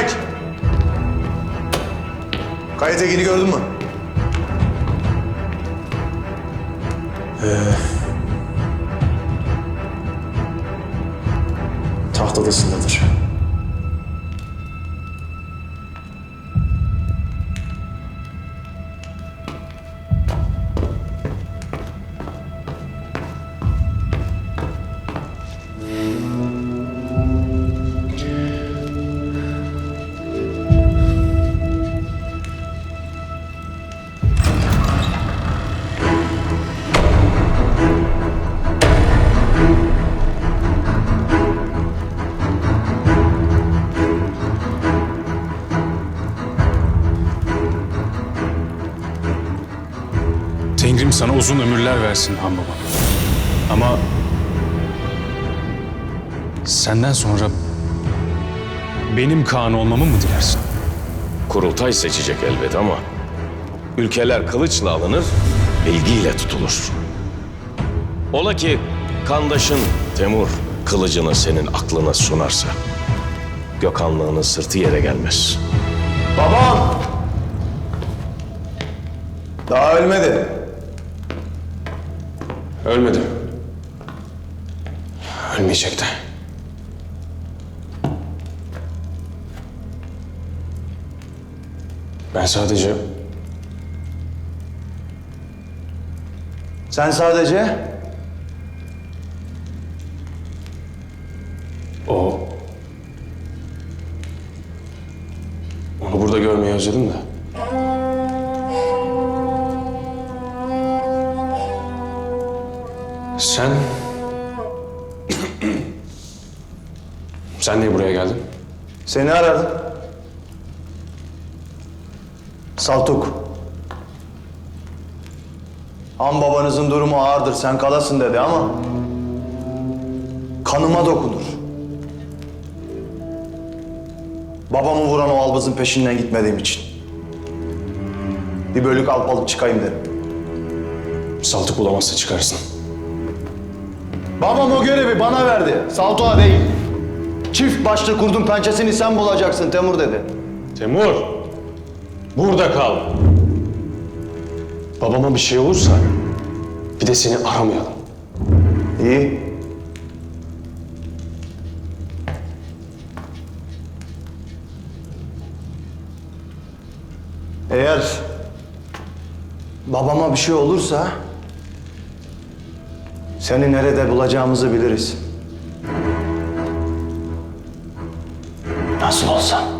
Çek! Kayıt gördün mü? Ee, taht adasındadır. Tengrim sana uzun ömürler versin Han Baba. Ama senden sonra benim Kaan olmamı mı dilersin? Kurultay seçecek elbet ama ülkeler kılıçla alınır, bilgiyle tutulur. Ola ki kandaşın Temur kılıcını senin aklına sunarsa Gökhanlığının sırtı yere gelmez. Babam! Daha ölmedi. Ölmedi. Ölmeyecek de. Ben sadece Sen sadece o... Onu burada görmeyi özledim de. Sen... Sen niye buraya geldin? seni aradım. Saltuk. Han babanızın durumu ağırdır sen kalasın dedi ama kanıma dokunur. Babamı vuran o albızın peşinden gitmediğim için. Bir bölük alp alıp çıkayım dedim. Saltık bulamazsa çıkarsın. Babam o görevi bana verdi. Saltuğa değil. Çift başlı kurdun pençesini sen bulacaksın Temur dedi. Temur! Burada kal. Babama bir şey olursa bir de seni aramayalım. İyi. Eğer babama bir şey olursa seni nerede bulacağımızı biliriz. Nasıl olsa.